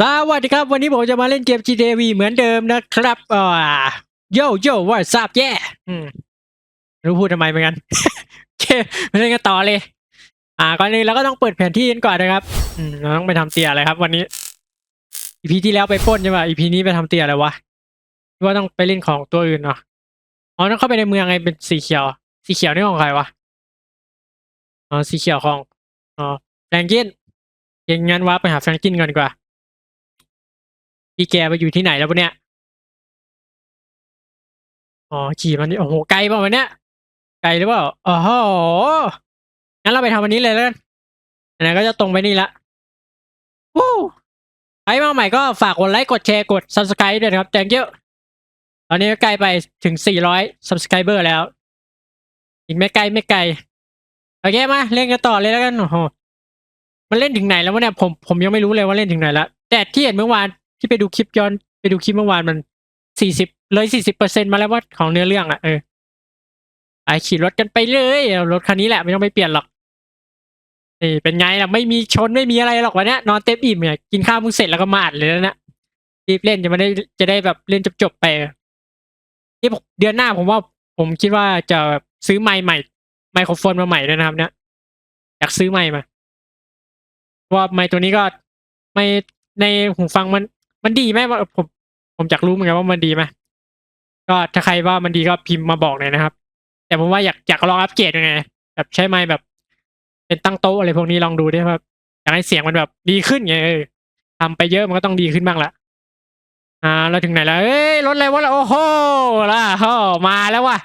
สวัสดีครับ วันนี้ผมจะมาเล่นเกม GTA V เหมือนเดิมนะครับอ่าโยโย่ว่าทราบแย่อืมไม่รู้พูดทำไมเหมือนกันโอเคมาเล่นกันต่อเลย อ่าก่อนอื่นเราก็ต้องเปิดแผนที่กันก่อนนะครับ อืมเราต้องไปทำเตียอะไรครับ วันนี้อีพีที่แล้วไปปล้นใช่ป่ะอีพีนี้ไปทำเตียอะไรวะหรือว่าต้องไปเล่นของตัวอื่นเนาะอ๋อต้องเข้าไปในเมืองไงเป็นสีเขียว สีเขียวนี่ของใครวะอ๋อสีเขียวของอ๋อแฟรงกินเยังงั้นว่าไปหาแฟรงกินก่อนดีกว่า พี่แกไปอยู่ที่ไหนแล้วปะเนี่ย อ๋อขี่มันนี่โอ้โหไกลเปล่าวะเนี่ย ไกลหรือเปล่าอ๋อโหงั้นเราไปทำวันนี้เลยแล้วกันไหนๆก็จะตรงไปนี่ละวู้ใครมาใหม่ก็ฝากกดไลค์กดแชร์กด subscribe ด้วยนะครับ thank you ตอนนี้ก็ใกล้ไปถึง 400 subscriber แล้ว อีกไม่ไกลไม่ไกล โอเคมาเล่นกันต่อเลยแล้วกัน โอ้โห มันเล่นถึงไหนแล้ววะเนี่ย ผมผมยังไม่รู้เลยว่าเล่นถึงไหนละแต่ที่เห็นเมื่อวาน ที่ไปดูคลิปย้อนไปดูคลิปเมื่อวานมันสี่สิบเลยสี่สิบเปอร์เซ็นมาแล้วว่าของเนื้อเรื่องอะเออไอขี่รถกันไปเลยรถคันนี้แหละไม่ต้องไปเปลี่ยนหรอกนี่เป็นไงล่ะไม่มีชนไม่มีอะไรหรอกวันเนี้ยนอนเต็มอิ่มเนี่ยกินข้าวมึงเสร็จแล้วก็มาอัดเลยแล้วนะรีบเล่นจะไม่ได้จะได้แบบเล่นจบๆไปนี่ผมเดือนหน้าผมว่าผมคิดว่าจะซื้อไมค์ใหม่ ไมโครโฟนมาใหม่ด้วยนะครับ เนี่ยอยากซื้อไมค์มาว่าไมค์ตัวนี้ก็ไม่ในหูฟังมัน มันดีไหมว่าผมผมอยากรู้เหมือนกันว่ามันดีไหมก็ถ้าใครว่ามันดีก็พิมพ์มาบอกหน่อยนะครับ แต่ผมว่าอยากอยากลองอัปเกรดยังไง แบบใช้ไมค์แบบ เป็นตั้งโต๊ะอะไรพวกนี้ลองดูด้ครับอยากให้เสียงมันแบบดีขึ้นไงเออทำไปเยอะมันก็ต้องดีขึ้นบ้างละอ่าเราถึงไหนแล้วเอ้ยรถอะไรวะล่ะโอ้โหล่ะโอ้มาแล้วว่ะ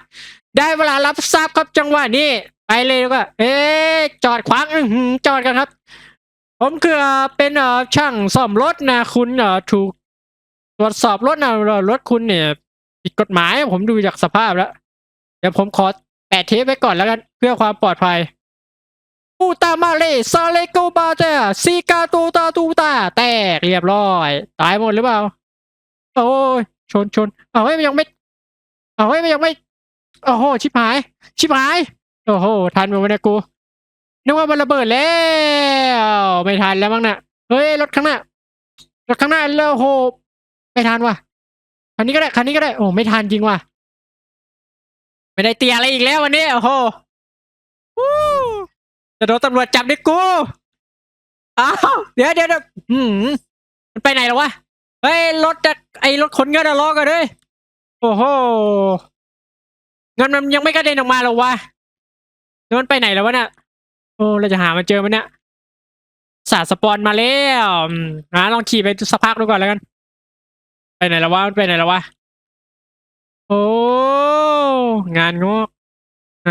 ได้เวลารับทราบครับจังหวะนี้ไปเลยแล้วก็ เอ๊จอดขวางจอดกันครับ ผมคือเป็นเออช่างซ่อมรถนะคุณเออถูกตรวจสอบรถนะรถคุณเนี่ยผิดกฎหมายผมดูจากสภาพแล้ว เดี๋ยวผมขอแปะเทปไว้ก่อนแล้วกันเพื่อความปลอดภัยปูตามาเลซาเลโกบาเตซีกาตูตาตูตาแตกเรียบร้อย ตายหมดหรือเปล่า โอ้ยชนชนเอาให้ยมันยังไม่ เอาให้ยมันยังไม่ โอ้โหชิบหาย ชิบหาย โอ้โหทันไหมวะเนี่ยกู นึกว่ามันระเบิดแล้ว ไม่ทันแล้วมั้งน่ะเฮ้ยรถข้างหน้ารถข้างหน้าแล้วโหไม่ทันว่ะคันนี้ก็ได้คันนี้ก็ได้โอ้ไม่ทันจริงว่ะไม่ได้เตียอะไรอีกแล้ววันนี้โอ้โหจะโดนตำรวจจับดิกูอ้าวเดี๋ยวเดี๋ยวเดี๋ยวหืมมันไปไหนแล้ววะเฮ้ยรถจะไอ้รถขนเงินล้อกันด้วยโอ้โหเงินมันยังไม่กระเด็นออกมาหรอวะแล้วมันไปไหนแล้ววะเนี่ย อ้เราจะหามันเจอไหมเนี่ยสาสปอนมาแล้วอืมอะลองขี่ไปสักพักดูก่อนแล้วกัน ไปไหนแล้ววะมันไปไหนแล้ววะโอ้งานงอกเอ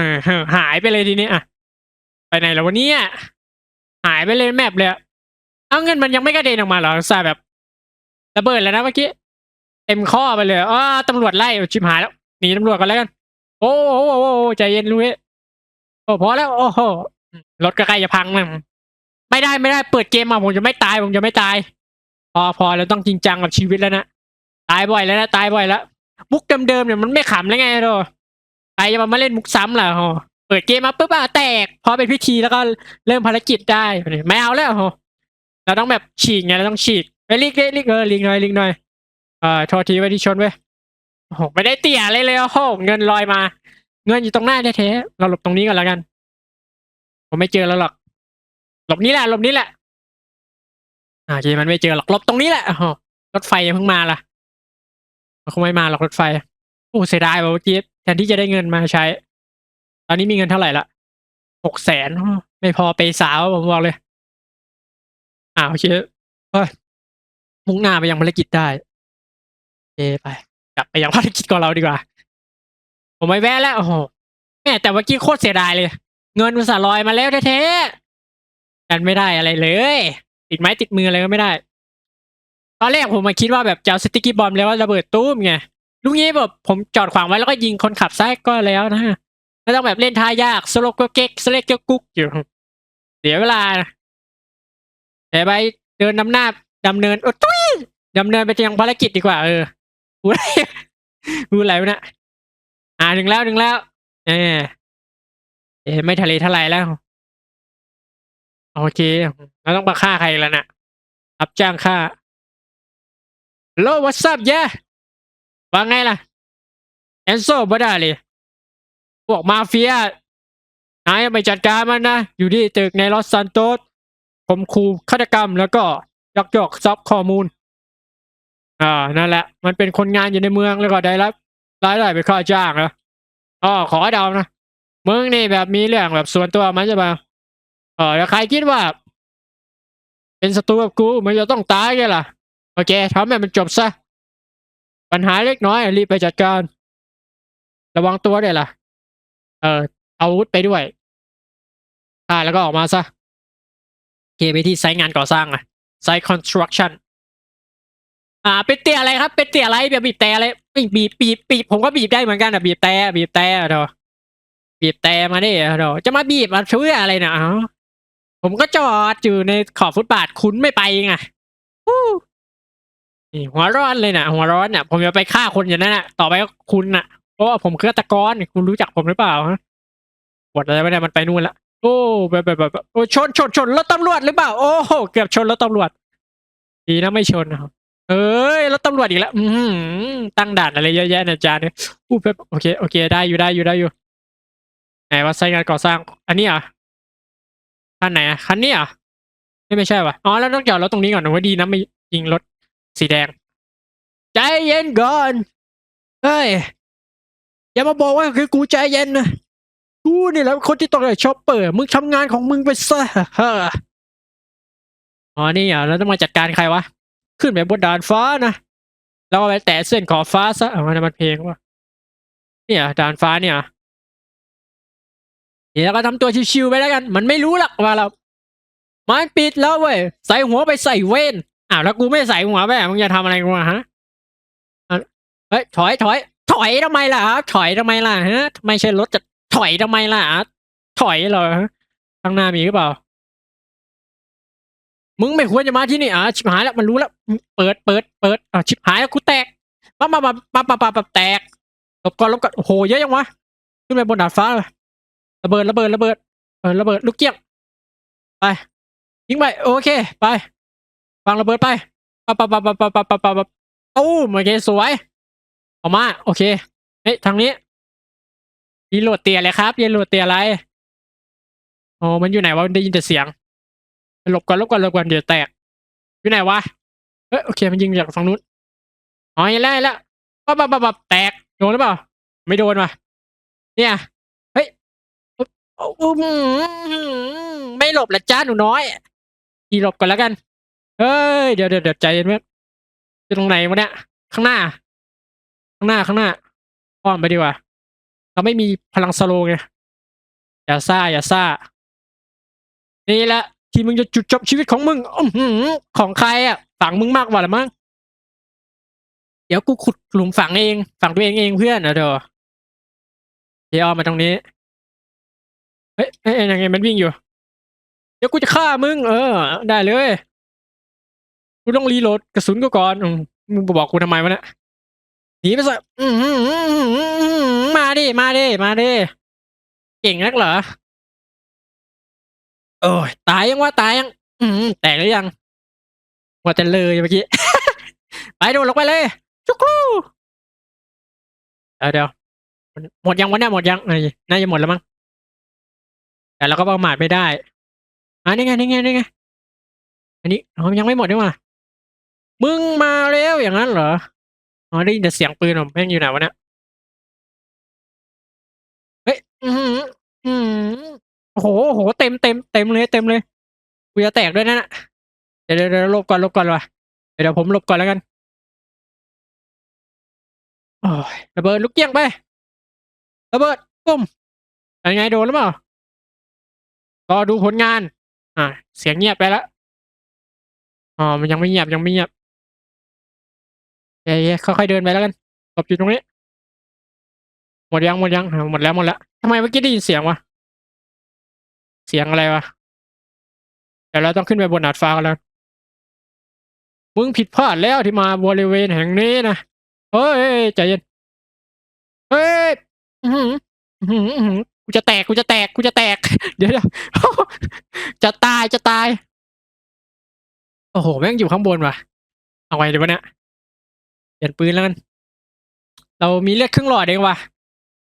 หายไปเลยทีนี้อะ ไปไหนแล้ววะเนี่ยหายไปเลยแมปเลยเอาเงินมันยังไม่กระเด็นออกมาเหรอซาแบบระเบิดแล้วนะเมื่อกี้เต็มข้อไปเลยอ๋อตำรวจไล่ชิบหายแล้วหนีตำรวจกันแล้วกัน โอ้โหโอ้โหโอ้โหใจเย็นลุยโอ้พอแล้ว โอ้โห รถก็ใกล้จะพังแล้วไม่ได้ไม่ได้เปิดเกมมาผมจะไม่ตายผมจะไม่ตาย พอพอเราต้องจริงจังกับชีวิตแล้วนะตายบ่อยแล้วนะตายบ่อยแล้วมุกเดิมๆเนี่ยมันไม่ขำแล้วไงโดใครจะมาเล่นมุกซ้ำล่ะโหเปิดเกมมาปุ๊บอะแตก พอเป็นพิธีแล้วก็เริ่มภารกิจได้ไม่เอาแล้วโหเราต้องแบบฉีกไงเราต้องฉีกไปลิกลิกลิกเออลิกหน่อยลิกหน่อยเออโทษทีไว้ที่ชนไว้ยโอ้โหไม่ได้เตี่ยเลยเลยโอ้โหเงินลอยมา เงินอยู่ตรงหน้าแท้ๆเราหลบตรงนี้ก่อนแล้วกัน ผมไม่เจอแล้วหรอก หลบนี้แหละ หลบนี้แหละอ่าโอเคมันไม่เจอหรอก หลบตรงนี้แหละโอ้โหรถไฟยังเพิ่งมาล่ะ มันคงไม่มาหรอกรถไฟ โอ้เสียดายว่ะเมื่อกี้แทนที่จะได้เงินมาใช้ ตอนนี้มีเงินเท่าไหร่ละหกแสนไม่พอไปสาวผมบอกเลย อ่าโอเคเฮ้ยมุ่งหน้าไปยังภารกิจได้เคไป กลับไปยังภารกิจของเราดีกว่า ผมไม่แวะแล้วโอ้โหแม่แต่เมื่อกี้โคตรเสียดายเลย เงินอุตส่าห์ลอยมาแล้วแท้ๆกันไม่ได้อะไรเลย ติดไม้ติดมืออะไรก็ไม่ได้ ตอนแรกผมมาคิดว่าแบบจะเอาสติกกี้บอมแล้วว่าระเบิดตู้มไงลูกนี้แบบผมจอดขวางไว้แล้วก็ยิงคนขับซ้ายก็แล้วนะไม่ต้องแบบเล่นท่ายากสโลกเก๊กสเล็กก็กุ๊กอยู่เสียเวลาแต่ไปเดินนำหน้าดำเนินโอ้ตุ้ยดำเนินไปยังภารกิจดีกว่า เออพูดอะไรพูดอะไรวะอ่าถึงแล้วถึงแล้วเออ เอ๊ะไม่ทะเลทลายแล้ว โอเคเราต้องมาฆ่าใครแล้วนะ่ะรับจ้างฆ่า Hello what's up yeah ว่าไงล่ะแอนโซบ่ได้เลยพวกมาเฟียนายไปจัดการมันนะ อยู่ที่ตึกในลอสซานโตสข่มขู่ฆาตกรรมแล้วก็ยักยอกทรัพย์ข้อมูล อ่านั่นแหละ มันเป็นคนงานอยู่ในเมืองแล้วก็ได้รับรายได้เป็นค่าจ้างนะอ๋อขอเดานะ มึงนี่แบบมีเรื่องแบบส่วนตัวมันใช่ปะเออแล้วใครคิดว่า เป็นศัตรูกับกูมันจะต้องตายไงล่ะ โอเคทำให้มันจบซะ ปัญหาเล็กน้อย รีบไปจัดการ ระวังตัวด้วยล่ะ เออเอาอาวุธไปด้วยอ่าแล้วก็ออกมาซะเคไปที่ไซต์งานก่อสร้างอะไซต์ construction อ่า เป็นเตียอะไรครับ เป็นเตียอะไรแบบบีบแต่อะไรบีบบีบบีบผมก็บีบได้เหมือนกันอะบีบแต่บีบแต่เถอะ บีบแต่มาดิเถอจะมาบีบมาช่วยอะไรนะผมก็จอดอยู่ในขอบฟุตบาทคุณไม่ไปไงนี่หัวร้อนเลยนะหัวร้อนเนี่ยผมจะไปฆ่าคนอย่างนั้นน่ะต่อไปก็คุณน่ะเพราะว่าผมคือฆาตกรคุณรู้จักผมหรือเปล่าฮะบทอะไรไม่ได้มันไปนู่นละโอ้แบบแบบแบบโอ้ชนชนชนรถตำรวจหรือเปล่า โอ้โหเกือบชนรถตำรวจดีนะไม่ชนนะครับเอ้ยรถตำรวจอีกแล้ว อืตั้งด่านอะไรเยอะแยะนะจานเนี่ยอู้แบบโอเคโอเคได้อยู่ได้อยู่ได้อยู่ ไหนว่าไซต์งานก่อสร้าง อันนี้อะคันไหนอะคันนี้อะไม่ไม่ใช่ว่ะอ๋อแล้วต้องจอดรถตรงนี้ก่อนนะว่าดีนะไม่ยิงรถสีแดง ใจเย็นก่อนเฮ้ยอย่ามาบอกว่าคือกูใจเย็นนะกูนี่แหละคนที่ต้องได้ช็อปเปอร์มึงทำงานของมึงไปซะอ๋อนี่อะแล้วต้องมาจัดการใครวะขึ้นไปบนดาดฟ้านะแล้วไปแตะเส้นขอบฟ้าซะเอามันมันเพลงวะเนี่ยดานฟ้าเนี่ย เดี๋ยวก็ทำตัวชิวๆไปแล้วกัน มันไม่รู้หรอกว่าเรา มันปิดแล้วเว้ย ใส่หัวไปใส่เว้นอ้าวแล้วกูไม่ใส่หัวไปอะมึงจะทำอะไรกูอะฮะอะเฮ้ยถอยถอยถอยทำไมล่ะถอยทำไมล่ะฮะไม่ใช่รถจะถอยทำไมล่ะถอยเหรอฮะข้างหน้ามีหรือเปล่า มึงไม่ควรจะมาที่นี่อะชิบหายแล้วมันรู้แล้ว เปิดเปิดเปิดอะชิบหายแล้วกูแตกปั๊บปั๊บปั๊บปั๊บปั๊บแตกลบก่อนลบก่อนโอ้โหเยอะยังวะขึ้นไปบนดาดฟ้าเลย ระเบิดระเบิดระเบิดเออระเบิดลูกเกี้ยงไปยิงไปโอเค ไปฟังระเบิดไปปั๊บปั๊บปั๊บปั๊บปั๊บปั๊บปั๊บปั๊บตู้มโอเคสวยออกมา โอเคเฮ้ยทางนี้ยีโหลดเตียอะไรครับยีโหลดเตียอะไรโอ๋อมันอยู่ไหนวะได้ยินแต่เสียงหลบก่อนหลบก่อนหลบก่อนเดี๋ยวแตก อยู่ไหนวะเอ้ยโอเคมันยิงจากฝั่งนู้นอ๋อเห็นแล้วแล้วปั๊บปั๊บปั๊บปั๊บแตกโดนหรือเปล่า ไม่โดนว่ะเนี่ย อื้อหือไม่หลบละจ้าหนูน้อยอีหลบก่อนแล้วกันเฮ้ยเดี๋ยวเดี๋ยวเดี๋ยวใจเย็นเว้ยจะตรงไหนวะเนี่ยข้างหน้า ข้างหน้าข้างหน้าอ้อมไปดีกว่า เราไม่มีพลังสโลไงอย่าซ่าอย่าซ่านี่แหละที่มึงจะจุดจบชีวิตของมึงอื้อหือของใครอะฝังมึงมากกว่าละมั้งเดี๋ยวกูขุดหลุมฝังเอง ฝังตัวเองเองเพื่อนนะเดี๋ยวเดี๋ยวเอามาตรงนี้ เฮ้ยเฮ้ยยังไงมันวิ่งอยู่ เดี๋ยวกูจะฆ่ามึง เออ ได้เลย กูต้องรีโหลดกระสุนกูก่อนอืมมึงบอกกูทำไมวะเนี่ยหนีไปซะอื้อหือมาดิ มาดิ มาดิ เก่งนักเหรอ โอ้ยตายยังวะตายยัง อืมแตกหรือยังว่าจะเลยเมื่อกี้ ไปโดนลงไปเลยจุกรูเดี๋ยวเดี๋ยวหมดยังวะเนี่ยหมดยังเอ้ยน่าจะหมดแล้วมั้ง แต่เราก็ประมาทไม่ได้อ่านี่ไงนี่ไงนี่ไงอันนี้อ๋อยังไม่หมดนี่หว่ามึงมาแล้วอย่างนั้นเหรออ๋อได้ยินแต่เสียงปืนผมแม่งอยู่ไหนวะเนี่ยเฮ้ยอือหืออือหือโอ้โหโอ้โหเต็มเต็มเต็มเลยเต็มเลยกูจะแตกด้วยนะน่ะเดี๋ยวเดี๋ยวลบก่อนลบก่อนว่ะเดี๋ยวผมลบก่อนแล้วกันโอ้ยระเบิดลูกเกี้ยงไประเบิดปุ้มยังไงโดนหรือเปล่า รอดูผลงาน อ่า เสียงเงียบไปแล้วอ๋อมันยังไม่เงียบยังไม่เงียบเย้ๆค่อยๆเดินไปแล้วกันหลบอยู่ตรงนี้หมดยังหมดยังหมดแล้วหมดแล้วทำไมเมื่อกี้ได้ยินเสียงวะเสียงอะไรวะเดี๋ยวเราต้องขึ้นไปบนดาดฟ้ากันแล้วมึงผิดพลาดแล้วที่มาบริเวณแห่งนี้นะเฮ้ยใจเย็นเฮ้ย กูจะแตกกูจะแตกกูจะแตก เดี๋ยวจะตายจะตาย โอ้โหแม่งอยู่ข้างบนว่ะ เอาไงดีวะเนี่ยเปลี่ยนปืนแล้วกัน เรามีเลือดครึ่งหลอดเองว่ะ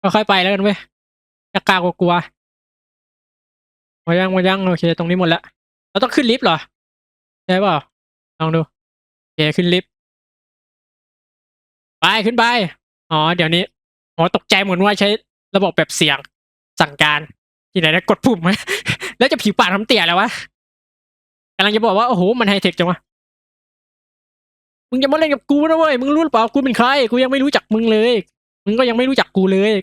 ค่อยๆไปแล้วกันเว้ยจะกล้ากลัวๆมายังมายังโอเค ตรงนี้หมดแล้วเราต้องขึ้นลิฟต์เหรอใช่เปล่าลองดูโอเคขึ้นลิฟต์ไปขึ้นไปอ๋อเดี๋ยวนี้อ๋อตกใจเหมือนว่าใช้ระบบแบบเสียง สั่งการที่ไหนนะกดปุ่มไหมแล้วจะผิวปากทำเตี่ยแล้ววะกำลังจะบอกว่าโอ้โหมันไฮเทคจังวะมึงจะมาเล่นกับกูนะเว้ยมึงรู้หรือเปล่ากูเป็นใครกูยังไม่รู้จักมึงเลย มึงก็ยังไม่รู้จักกูเลย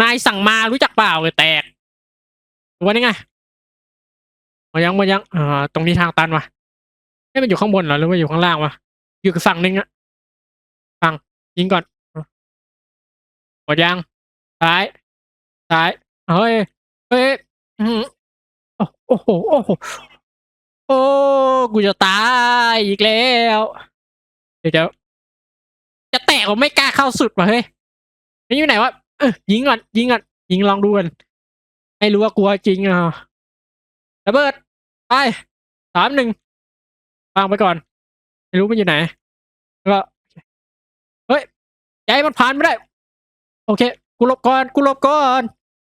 นายสั่งมารู้จักเปล่าเลยแตกวันนี้ไงมายังมายังอ่าตรงนี้ทางตันวะให้มันอยู่ข้างบนเหรอหรือว่าอยู่ข้างล่างวะอยู่กับฝั่งนึงอะฝั่งยิงก่อนหมดยังซ้าย ซ้าย เฮ้ย เฮ้ยอื้อหือโอ้โห โอ้โห โอ้ กูจะตายอีกแล้ว เดี๋ยวจะแตกผมไม่กล้าเข้าสุดว่ะเฮ้ยนี่อยู่ไหนวะเออยิงก่อน ยิงก่อน ยิงลองดูกันให้รู้ว่ากลัวจริงอะระเบิด ไปสามหนึ่งวางไปก่อน ไม่รู้มันอยู่ไหน แล้วก็ เฮ้ยใจมันผ่านไม่ได้ โอเค กูหลบก่อนกูหลบก่อน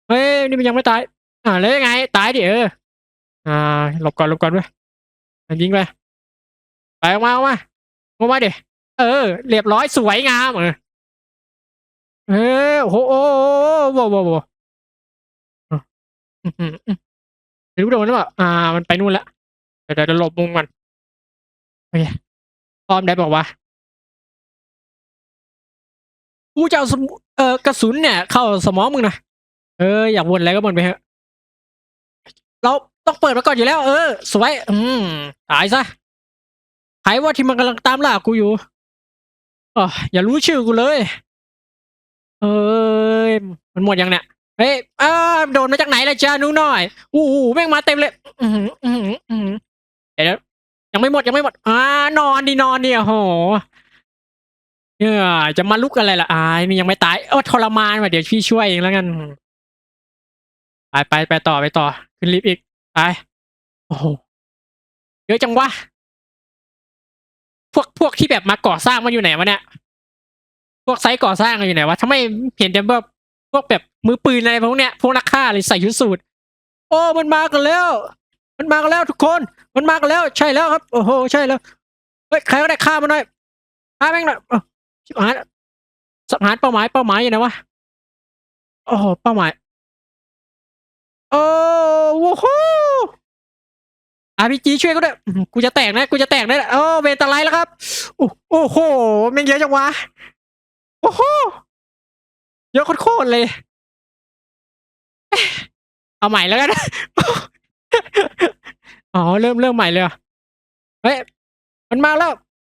เฮ้ยนี่มันยังไม่ตาย อ่าแล้วยังไง ตายดิเอออ่าหลบก่อนหลบก่อนเว้ยอะยิงไปไปออกมาออกมาออกมาดิเออ เรียบร้อยสวยงามเออเออโอ้โหโอ้โหโว้โว้โว้อะอื้อหืออื้อไม่รู้โดนหรือเปล่าอ่า มันไปนู่นละเดี๋ยวเดี๋ยวหลบมุมมันโอเคพร้อมได้บอกว่ากูจะเอาสมุด เออกระสุนเนี่ย เข้าสมองมึงนะเอออยากวนอะไรก็วนไปเถอะเราต้องเปิดมาก่อนอยู่แล้ว เออ สวย อืมตายซะใครว่าที่มันกำลังตามล่ากูอยู่อ๋ออย่ารู้ชื่อกูเลย เอ้ยมันหมดยังเนี่ยเฮ้ยอ้าโดนมาจากไหนล่ะจ้าหนูน้อยอู้หูแม่งมาเต็มเลย อือหืออือหืออือหือเดี๋ยวยังไม่หมดยังไม่หมดอ่านอนดีนอนดีโอ้โห เนี่ยจะมาลุกอะไรล่ะอายนี่ยังไม่ตายเออทรมานว่ะเดี๋ยวพี่ช่วยเองแล้วกันไปไปไปต่อไปต่อ ขึ้นลิฟต์อีกไปโอ้โหเยอะจังวะพวกพวกที่แบบมาก่อสร้างมันอยู่ไหนวะเนี่ยพวกไซต์ก่อสร้างมันอยู่ไหนวะทำไมเห็นแต่แบบพวกแบบมือปืนอะไรพวกเนี้ยพวกนักฆ่าเลยใส่ชุดสูทโอ้มันมากันแล้ว มันมากันแล้วทุกคน มันมากันแล้ว ใช่แล้วครับ โอ้โห ใช่แล้วเฮ้ยใครก็ได้ฆ่ามันหน่อยฆ่าแม่งหน่อย ชิบหายสังหารเป้าหมายเป้าหมายยู่ไหนวะโอ้โหเป้าหมายโอ้โหอาพีจีช่วยกูด้วยกูจะแตกนะกูจะแตกนะโอ้เวตาไลท์แล้วครับโอ้โหแม่งเยอะจังวะโอ้โหเยอะโคตรเลย เอาใหม่แล้วกันอ๋อเริ่มเริ่มใหม่เลยเฮ้ยมันมาแล้ว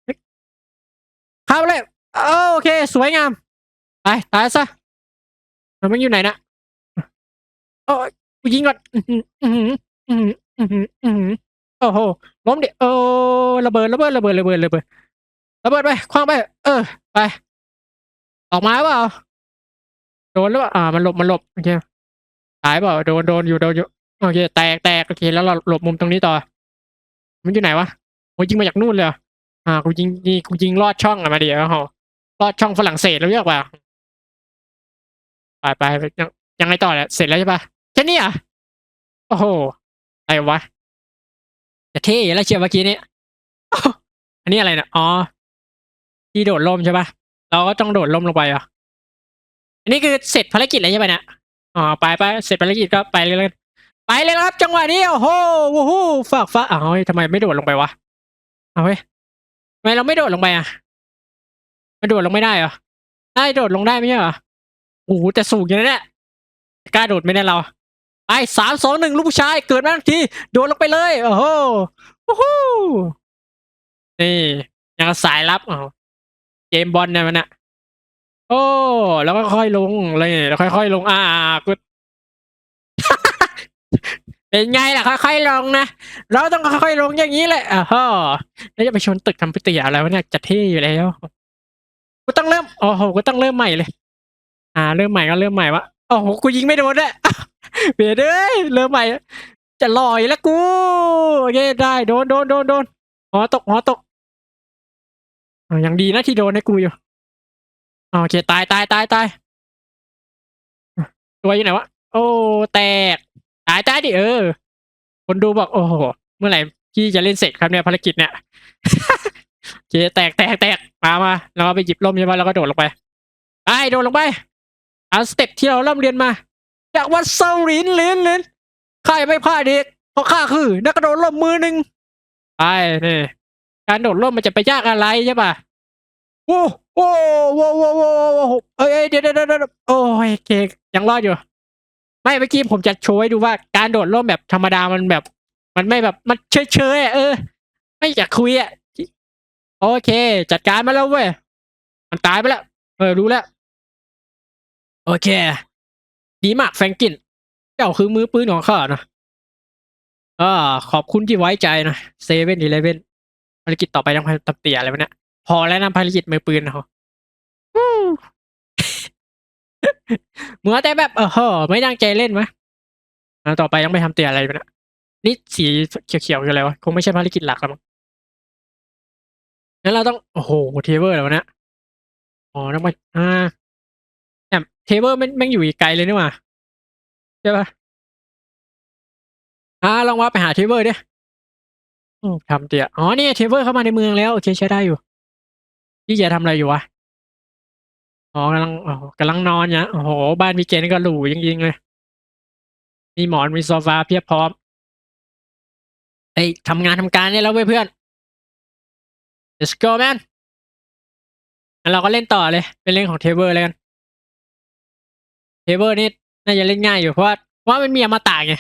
เฮ้ยเข้าเลย โอเค สวยงาม ไปตายซะมันอยู่ไหนนะโอ้ยกูยิงก่อนอื้อหืออื้อหืออื้อหืออื้อหืออื้อหือโอ้โหล้มเดิโอ้ระเบิดระเบิดระเบิดระเบิดระเบิดระเบิดไปคว้างไป เออ ไป ออกมาเปล่าโดนหรือเปล่าอ่า มันหลบมันหลบโอเคตายเปล่าโดนโดนอยู่โดนอยู่โอเคแตกแตกโอเคแล้วเราหลบมุมตรงนี้ต่อ มันอยู่ไหนวะโอ้ยยิงมาจากนู่นเลยอ่ากูยิงนี่กูยิงลอดช่องอะมาเดิโอ้โห ลอดช่องฝรั่งเศสแล้วเรียกว่าไปไปยังยังไงต่อเนี่ยเสร็จแล้วใช่ปะแค่นี้อะโอ้โหอะไรวะจะเท่แล้วเชียวเมื่อกี้นี้อันนี้อะไรเนี่ยอ๋อ ที่โดดร่มใช่ปะเราก็ต้องโดดร่มลงไปอะอันนี้คือเสร็จภารกิจแล้วใช่ปะเนี่ยอ๋อไปไปเสร็จภารกิจก็ไปเลยแล้วกันไปเลยครับ จังหวะนี้โอ้โหโอ้โหฝากฟ้าอ้าวทำไมไม่โดดลงไปวะเอาเฮ้ยทำไมเราไม่โดดลงไปอะ มันโดดลงไม่ได้เหรอได้โดดลงได้ไม่ใช่เหรอโอ้โหแต่สูงอย่างนั้นแหละกล้าโดดไม่ได้เราไปสามสองหนึ่งลูกผู้ชายเกิดมาทันทีโดดลงไปเลยโอ้โหโอ้โหนี่ยังสายลับอ๋อเจมบอลเนี่ยมันอะโอ้แล้วก็ค่อยลงเลยแล้วค่อยๆลงอ่ากูเป็นไงล่ะค่อยๆลงนะเราต้องค่อยๆลงอย่างนี้แหละอ่าฮะแล้วจะไปชนตึกทำปฏิอะไรวะเนี่ยจะเท่อยู่แล้ว กูต้องเริ่มโอ้โหกูต้องเริ่มใหม่เลย อ่า เริ่มใหม่ก็เริ่มใหม่วะโอ้โหกูยิงไม่โดนด้วยเบียดเอ้ยเริ่มใหม่ จะลอยแล้วกูโอเคได้โดนโดนโดนโดนหอตกหอตกอะยังดีนะที่โดนให้กูอยู่อะโอเคตายตายตายตายตัวอยู่ไหนวะโอ้แตกตายตายดิเออ คนดูบอก โอ้โหเมื่อไหร่พี่จะเล่นเสร็จครับเนี่ยภารกิจเนี่ย เคแตกแตกแตกมามาเราไปหยิบล่มใช่ไหมแล้วก็โดดลงไปไปโดดลงไปเอาสเต็ปที่เราเริ่มเรียนมา จากวัดเซาลินลินลินข้ายไม่พลาดเด็กเพราะข้าคือ นักกระโดดร่มมือหนึ่งไปนี่การโดดร่มมันจะไปยากอะไรใช่ปะโอ้โอ้โว้โว้โว้โว้เอ้ยเอ้ยเดี๋ยวเดี๋ยวเดี๋ยวโอ้ยเก่งยังรอดอยู่ ไม่เมื่อกี้ผมจะโชว์ให้ดูว่าการโดดร่มแบบธรรมดามันแบบ มันไม่แบบมันเฉยเฉยเออ ไม่อยากคุยอะ โอเค จัดการมาแล้วเว้ย มันตายไปแล้ว เออ รู้แล้ว โอเค ดีมากแฟรงกิน เจ้าคือมือปืนของข้านะอ่าขอบคุณที่ไว้ใจนะเซเว่นอีเลเว่นภารกิจต่อไปต้องตับเตียอะไรวะเนี่ย พอแล้วนะภารกิจมือปืนเขาเหมื่อนแต่แบบเออไม่ตั้งใจเล่นมะอ่าต่อไปต้องไปทำเตียอะไรวะเนี่ยนี่สีเขียวๆคืออะไรวะ คงไม่ใช่ภารกิจหลักแล้วมั้ง งั้นเราต้อง โอ้โห เทเวอร์แล้วะเนี่ยอ๋อต้องไปอ่าแต่เทเวอร์มันแม่งอยู่อีกไกลเลยนี่หว่าใช่ปะอ่าลองว่าไปหาเทเวอร์ดิอืมทำเตียอ๋อนี่เทเวอร์เข้ามาในเมืองแล้ว โอเคใช้ได้อยู่พี่จะทำอะไรอยู่วะอ๋อกำลังอ๋อกำลังนอนเนี่ยโอ้โห บ้านพี่เจนก็หรูจริงๆเลยมีหมอนมีโซฟาเพียบพร้อมเอ้ยทำงานทำการเนี่ยแล้วเพื่อน let's go man งั้นเราก็เล่นต่อเลย เป็นเล่นของเทเวอร์เลยกัน เทเวอร์นี่น่าจะเล่นง่ายอยู่เพราะว่าว่ามันมีอมตะไง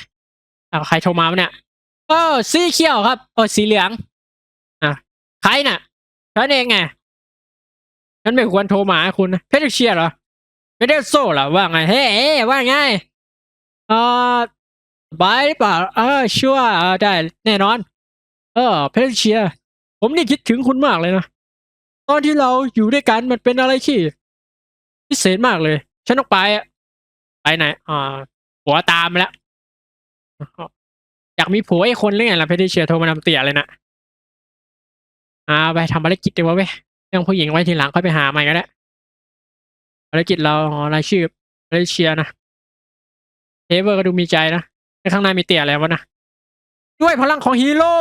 อ้าใครโทรมาเนี่ยเออสีเขียวครับเออสีเหลืองอะใครน่ะฉันเองไงฉันไม่ควรโทรมาคุณนะเพชรเชียร์เหรอไม่ได้โซ่เหรอว่าไงเฮ้ว่าไงเออบายหรือเปล่าเออชัวร์ได้แน่นอน เออเพชรเชียร์ ผมนี่คิดถึงคุณมากเลยนะ ตอนที่เราอยู่ด้วยกันมันเป็นอะไรที่พิเศษมากเลย ฉันต้องไปอะไปไหนอ่าหัวตามแล้ว อยากมีผัวไอ้คนเรื่องไงล่ะเพชรเชียโทรมานำเตี่ยเลยนะอ่าไปทำภารกิจดีกว่าเว้ยเรื่องผู้หญิงไว้ทีหลังค่อยไปหาใหม่ก็ได้ภารกิจเราอ๋อรายชื่อเพชรเชียนะเทเวอร์ก็ดูมีใจนะในข้างในมีเตี่ยอะไรวะนะด้วยพลังของฮีโร่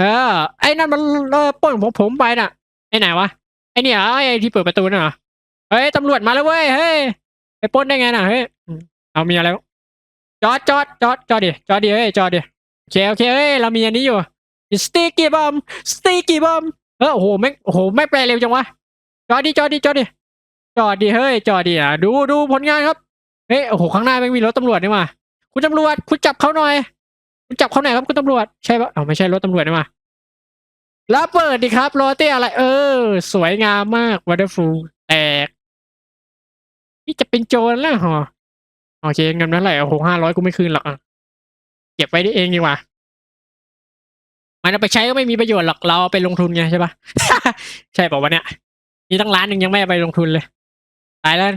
เออ ไอ้นั่นมันเออปล้นของผมไปน่ะไอ้ไหนวะไอ้เนี่ยไอ้ที่เปิดประตูน่ะเหรอเฮ้ยตำรวจมาแล้วเว้ยเฮ้ยไปปล้นได้ไงน่ะเฮ้ยเอามีอะไรจอดจอดจอดจอดดิจอดดิเฮ้ยจอดดิโอเคโอเคเฮ้ยเรามีอันนี้อยู่สตีกี้บอมสตีกี้บอมเออโอ้โหแม่โอ้โหไม่แปลเร็วจังวะจอดดิจอดดิจอดดิจอดดิเฮ้ยจอดดิอะดูดูผลงานครับเฮ้ยโอ้โหข้างหน้าแม่งมีรถตำรวจนี่มาคุณตำรวจคุณจับเขาหน่อย จับเขาไหนครับคุณตำรวจใช่ปะเอาไม่ใช่รถตำรวจนี่มาแล้วเปิดดิครับรถเต้อะไร เออ สวยงามมากวันเดอร์ฟูลแตกนี่จะเป็นโจรแล้วเหรอโอเคเงินนั้นแหละโอ้โหห้าร้อยกูไม่คืนหรอกอะเก็บไว้ได้เองดีกว่า มันเอาไปใช้ก็ไม่มีประโยชน์หรอกเราเอาไปลงทุนไงใช่ปะใช่ป่าวะเนี่ยมีตั้งล้านหนึ่งยังไม่เอาไปลงทุนเลยตายแล้ว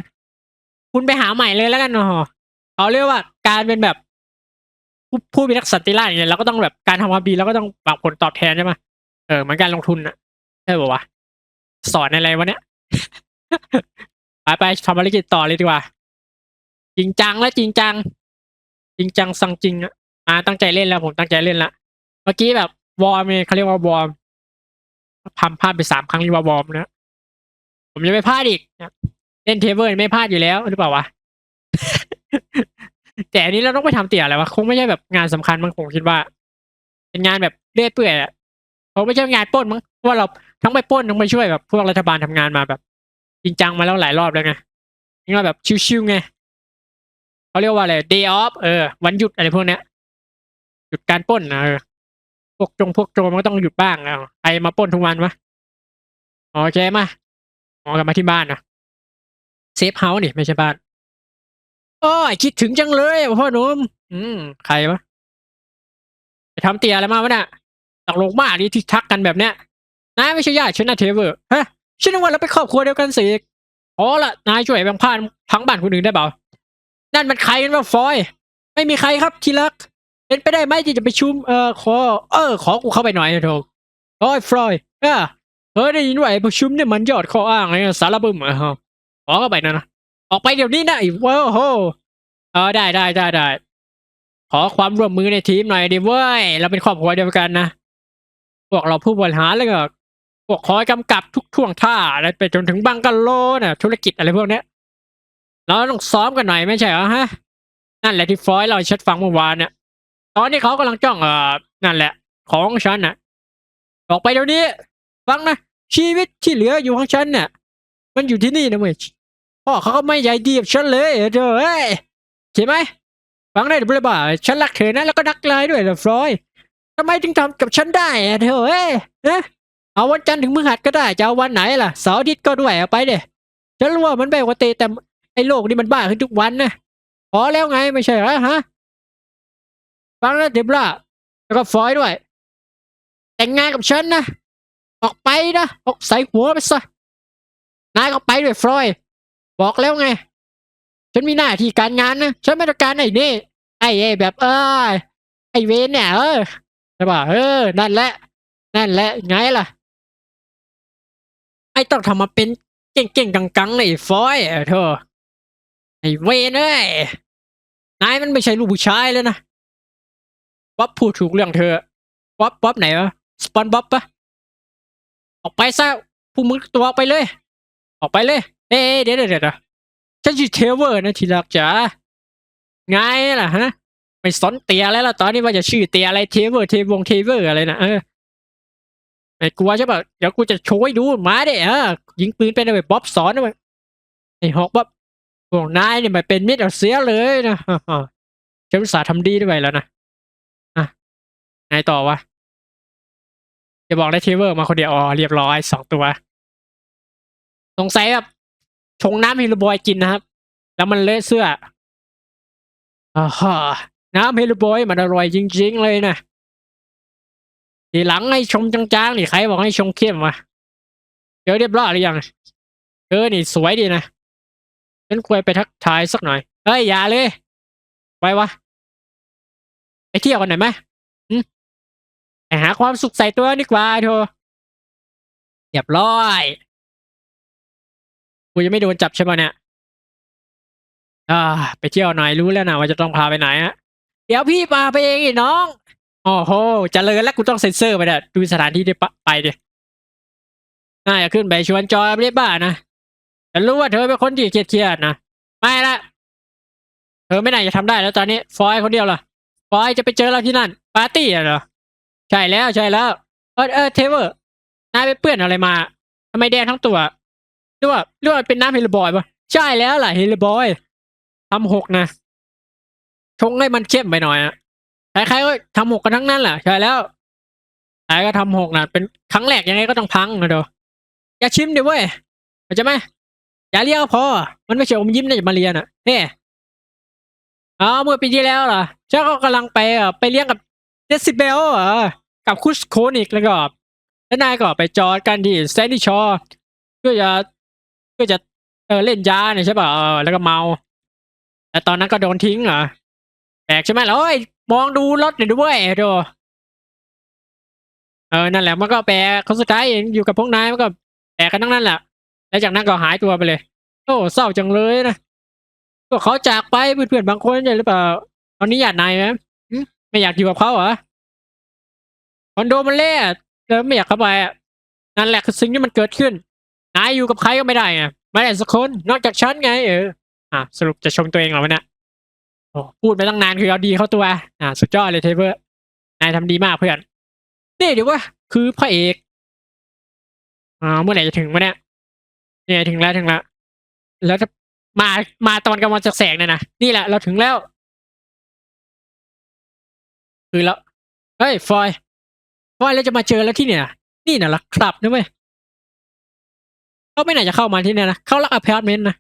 คุณไปหาใหม่เลยแล้วกันเนาะเขาเรียกว่าการเป็นแบบ ผู้ผู้มีนักสันติราษฎร์อย่างเงี้ยเราก็ต้องแบบการทำความดีเราก็ต้องหวังผลตอบแทนใช่ไหมเออเหมือนการลงทุนอะใช่ป่าวะสอนอะไรวะเนี่ยไปไปทำภารกิจต่อเลยดีกว่า จริงจังแล้วจริงจัง จริงจังสังจริงอะอ่าตั้งใจเล่นแล้วผมตั้งใจเล่นละเมื่อกี้แบบวอร์มเนี่ยเขาเรียกว่าวอร์มทำพลาดไปสามครั้งนี่ว่าวอร์มนะผมจะไม่พลาดอีกเล่นเทเบิลไม่พลาดอยู่แล้วหรือเปล่าวะ แต่อันนี้เราต้องไปทำเตี่ยอะไรวะคงไม่ใช่แบบงานสำคัญมั้งผมคิดว่า เป็นงานแบบเรื่อยเปื่อยอะคงไม่ใช่งานป้นมั้งเพราะว่าเราทั้งไปป้นทั้งไปช่วยแบบพวกรัฐบาลทำงานมาแบบ จริงจังมาแล้วหลายรอบแล้วไงนี่ว่าแบบชิวๆไงเขาเรียกว่าอะไร day off เออ วันหยุดอะไรพวกเนี้ยหยุดการป้นนะเออพวกจงพวกโจมันก็ต้องหยุดบ้างอะใครมาป้นทุกวันวะโอเคมาอ๋อกลับมาที่บ้านนะเซฟเฮาส์นี่ไม่ใช่บ้าน โอ้ยคิดถึงจังเลยพ่อหนุ่มอืมใครวะไปทำเตียอะไรมาวะเนี่ยตกลงมากดิที่ทักกันแบบเนี้ยนายไม่ใช่ญาติฉันนะเทเวอร์ฮะฉันนึกว่าเราเป็นครอบครัวเดียวกันสิอ๋อละนายช่วยแบ่งพานพังบ้านคนอื่นได้เปล่านั่นมันใครกันวะฟอย ไม่มีใครครับทีรัก เป็นไปได้ไหมที่จะไปชุมเออขอ เออ ขอกูเข้าไปหน่อยนะโถโอ้ยฟลอยเออเฮ้ยได้ยินไอ้ประชุมเนี่ยมันยอดข้ออ้างไงสารบึ้มอะฮะขอเข้าไปนะนะ ออกไปเดี๋ยวนี้นะไอ้เว้ยโหเออได้ได้ได้ได้ขอความร่วมมือในทีมหน่อยดิเว้ยเราเป็นครอบครัวเดียวกันนะพวกเราผู้บริหารแล้วก็พวกคอยกำกับทุกท่วงท่าอะไรไปจนถึงบังกะโลน่ะธุรกิจอะไรพวกเนี้ยเราต้องซ้อมกันหน่อยไม่ใช่เหรอฮะ นั่นแหละที่ฟอยด์เราชัดฟังเมื่อวานเนี่ยตอนนี้เขากำลังจ้องเอ่อนั่นแหละ ของฉันน่ะออกไปเดี๋ยวนี้ ฟังนะชีวิตที่เหลืออยู่ของฉันเนี่ยมันอยู่ที่นี่นะเว้ย พ่อเขาก็ไม่ใหญ่ดีกับฉันเลยเธอเอ้ยใช่ไหมฟังได้หรือเปล่าฉันรักเธอนะแล้วก็รักนายด้วยนะฟลอยทำไมถึงทำกับฉันได้เธอเอ้ยนะเอาวันจันทร์ถึงพฤหัสก็ได้จะเอาวันไหนล่ะเสาร์อาทิตย์ก็ด้วยเอาไปเด้ฉันรู้ว่ามันไม่ปกติแต่ไอ้โลกนี่มันบ้าขึ้นทุกวันนะพอแล้วไงไม่ใช่เหรอฮะฟังนะเดบล่าแล้วก็ฟลอยด้วย แต่งงานกับฉันนะออกไปนะออกใส่หัวไปซะนายก็ไปด้วยฟลอย บอกแล้วไง ฉันมีหน้าที่การงานนะ ฉันไม่ต้องการไอ้นี่ ไอ้เอ้แบบเออไอ้เวนเนี่ย เออใช่ป่ะเออ นั่นแหละ นั่นแหละไงล่ะ ไอ้ต้องทำมาเป็นเก่งๆกังๆเลยไอ้ฟอยเอเธอ ไอ้เวนเอ้ย นายมันไม่ใช่ลูกผู้ชายแล้วนะบ๊อบพูดถูกเรื่องเธอบ๊อบบ๊อบไหนวะ สปอนบ๊อบปะออกไปซะพวกมึงตัวออกไปเลย ออกไปเลย เอ้ยเดี๋ยวเดี๋ยวเดี๋ยวฉันชื่อเทเวอร์นะทีรักจ๋าไงล่ะฮะ ไม่สนเตียแล้วล่ะตอนนี้ว่าจะชื่อเตียอะไรเทเวอร์เทวงเทเวอร์อะไรนะเออไม่กลัวใช่ปะเดี๋ยวกูจะโชว์ให้ดูมาเด้เออยิงปืนเป็นอะไรบ๊อบสอนนะเว้ยไอ้หอกบ๊อบพวกนายเนี่ยมันเป็นมิตรเอาเสียเลยนะฉันอุตสาห์ทำดีด้วยแล้วนะอะไงต่อวะจะบอกได้เทเวอร์มาคนเดียวอ๋อเรียบร้อยสองตัว สงสัยแบบ ชงน้ำเฮลบอยกินนะครับ แล้วมันเลอะเสื้ออ่าฮะน้ำเฮลบอยมันอร่อยจริง ๆ เลยนะทีหลังให้ชงจางๆนี่ใครบอกให้ชงเข้มวะเดี๋ยวเรียบร้อยหรือยังเออนี่สวยดีนะฉันควรไปทักทายสักหน่อยเฮ้ยอย่าเลย ไปวะไปเที่ยวกันหน่อยไหมหึไปหาความสุขใส่ตัวดีกว่าเธอเรียบร้อย กูยังไม่โดนจับใช่ปะเนี่ย อ่า ไปเที่ยวหน่อยรู้แล้วนะว่าจะต้องพาไปไหนฮะเดี๋ยวพี่พาไปเองไอ้น้อง โอ้โหเจริญแล้วกูต้องเซ็นเซอร์ไปเนี่ยดูสถานที่ที่ปะไปดิน่าจะขึ้นไปชวนจอยไม่ได้บ้านะฉันรู้ว่าเธอเป็นคนที่เครียดๆนะ ไม่ละ เธอไม่น่าจะทำได้แล้วตอนนี้ ฟอยคนเดียวล่ะฟอยจะไปเจอเราที่นั่น ปาร์ตี้เหรอ ใช่แล้วใช่แล้ว เออเออเทเวอร์ นายไปเปื้อนอะไรมาทำไมแดงทั้งตัว หรือว่าหรือว่าเป็นน้ำเฮลบอยปะใช่แล้วล่ะเฮลบอยทำหกนะชงให้มันเข้มไปหน่อยอะใครๆก็ทำหกกันทั้งนั้นแหละใช่แล้วใครก็ทำหกนะเป็นครั้งแรกยังไงก็ต้องพังนะเดี๋ยวอย่าชิมดิเว้ยเข้าใจไหมอย่าเรียกพอ มันไม่ใช่อมยิ้มนะจะมาเรียนอะเฮ้อ๋อเมื่อปีที่แล้วเหรอเจ้าก็กำลังไปอ่อไปเลี้ยงกับเดซิเบลเหรอกับคุชโคนิกแล้วก็แล้วนายก็ไปจอดกันที่แซนดี้ชอร์เพื่อจะ เพื่อจะเออเล่นยาเนี่ยใช่ป่ะเออแล้วก็เมาแต่ตอนนั้นก็โดนทิ้งเหรอแปลกใช่ไหมแล้วเอ้มองดูรถหน่อยด้วยดูเออนั่นแหละมันก็แปลกคนสุดท้ายอยู่กับพวกนายมันก็แปลกันทั้งนั้นแหละแล้วจากนั้นก็หายตัวไปเลย โอ้เศร้าจังเลยนะพวกเขาจากไปเพื่อนๆบางคนใช่หรือเปล่าตอนนี้อยากนายไหมไม่อยากอยู่กับเขาเหรอคอนโดมันเล่แล้วไม่อยากเข้าไปนั่นแหละคือสิ่งที่มันเกิดขึ้น นายอยู่กับใครก็ไม่ได้ไงไม่ได้สักคนนอกจากฉันไงเอออะสรุปจะชมตัวเองเหรอวะเนี่ยโอ้พูดไปตั้งนานคือเอาดีเข้าตัว อะสุดยอดเลยเทเบอร์นายทำดีมากเพื่อนนี่เดี๋ยวว่าคือพระเอกอ่าเมื่อไหร่จะถึงวะเนี่ยเนี่ยถึงแล้วถึงแล้วแล้วจะมามาตอนกลางวันแสกๆเนี่ยนะนี่แหละเราถึงแล้ว คือแล้วเฮ้ยฟอยฟอยแล้วจะมาเจอแล้วที่เนี่ยนี่น่ะละครับนะเว้ย เขาไม่น่าจะเข้ามาที่เนี่ยนะ เขารักอพาร์ตเมนต์นะ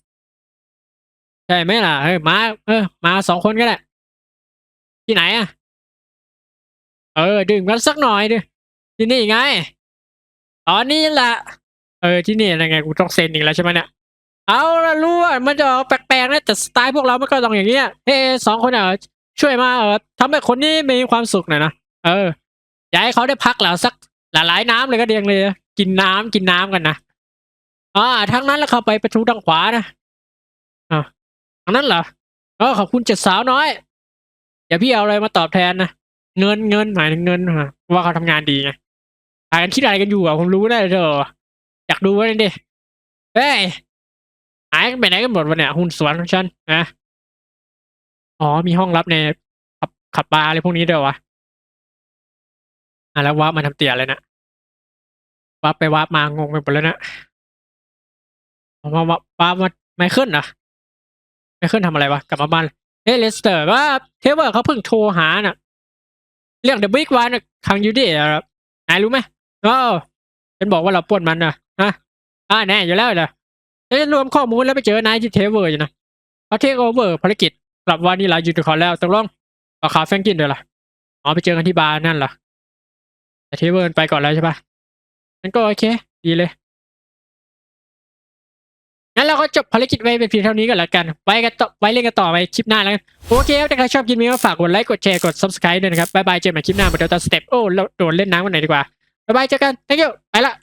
ใช่ไหมล่ะเออมา เออ มาสองคนก็ได้ ที่ไหนอะ เออ ดื่มกันสักหน่อยดิ ที่นี่ไง ตอนนี้แหละเออ ที่นี่ยังไง กูต้องเซ็นอีกแล้วใช่ไหมเนี่ย เอาละรู้ว่ามันจะแปลกๆนะ แต่สไตล์พวกเรา มันก็ต้องอย่างเงี้ย เฮ้สองคนเอะช่วยมาเออทำให้คนนี้มีความสุขหน่อยนะ เออ อยากให้เขาได้พักแล้วสักหลายๆน้ำเลยก็เดียงเลย กินน้ำกินน้ำกันนะ อ่าทางนั้นแล้วเข้าไปประตูทางขวานะอ่าทางนั้นเหรอเออขอบคุณเจ็ดสาวน้อยเดี๋ยวพี่เอาอะไรมาตอบแทนนะเงินเงินหมายถึงเงินอะว่าเขาทำงานดีไงพากันคิดอะไรกันอยู่อะผมรู้นะเธออยากดูไว้ดิเฮ้ยหายไปไหนกันหมดวะเนี่ยหุ้นสวนของฉันนะอ๋อมีห้องลับในขับขับบาร์อะไรพวกนี้ด้วยวะอะแล้ววาร์ปมาทำเตียอะไรนะวาร์ปไปวาร์ปมางงไปหมดแล้วนะ เอามาวาร์ปามาไมเคิลนนะไมเคิลทำอะไรวะกลับมาบ้านเฮ้เลสเตอร์ว่าเทเวอร์เขาเพิ่งโทรหาน่ะ เรื่องเดอะบิ๊กวันทางยูดี้ครับนายรู้ไหมเออฉันบอกว่าเราปล้นมันนะฮะอ่าแน่อยู่แล้วเหรอฉันรวมข้อมูลแล้วไปเจอนายที่เทเวอร์อยู่นะเขาเทคโอเวอร์ภารกิจกลับวันนี้ลายูนิคอร์แล้วตกลงเอาคาแฟงกินด้วยล่ะอ๋อไปเจอกันที่บาร์นั่นเหรอแต่เทเวอร์ไปก่อนแล้วใช่ปะงั้นก็โอเค ดีเลย งั้นเราก็จบภารกิจไว้เป็นเพียงเท่านี้ก่อนละกัน ไว้กันต่อไว้เล่นกันต่อไปคลิปหน้าแล้วกัน โอเคครับถ้าใครชอบคลิปนี้ก็ฝากกดไลค์ กดแชร์ กด subscribe ด้วยนะครับ บ๊ายบาย เจอกันใหม่คลิปหน้าบนเดลต้าสเต็ป โอ้เราโดนเล่นน้ำวันไหนดีกว่า บ๊ายบาย เจอกัน thank you ไปละ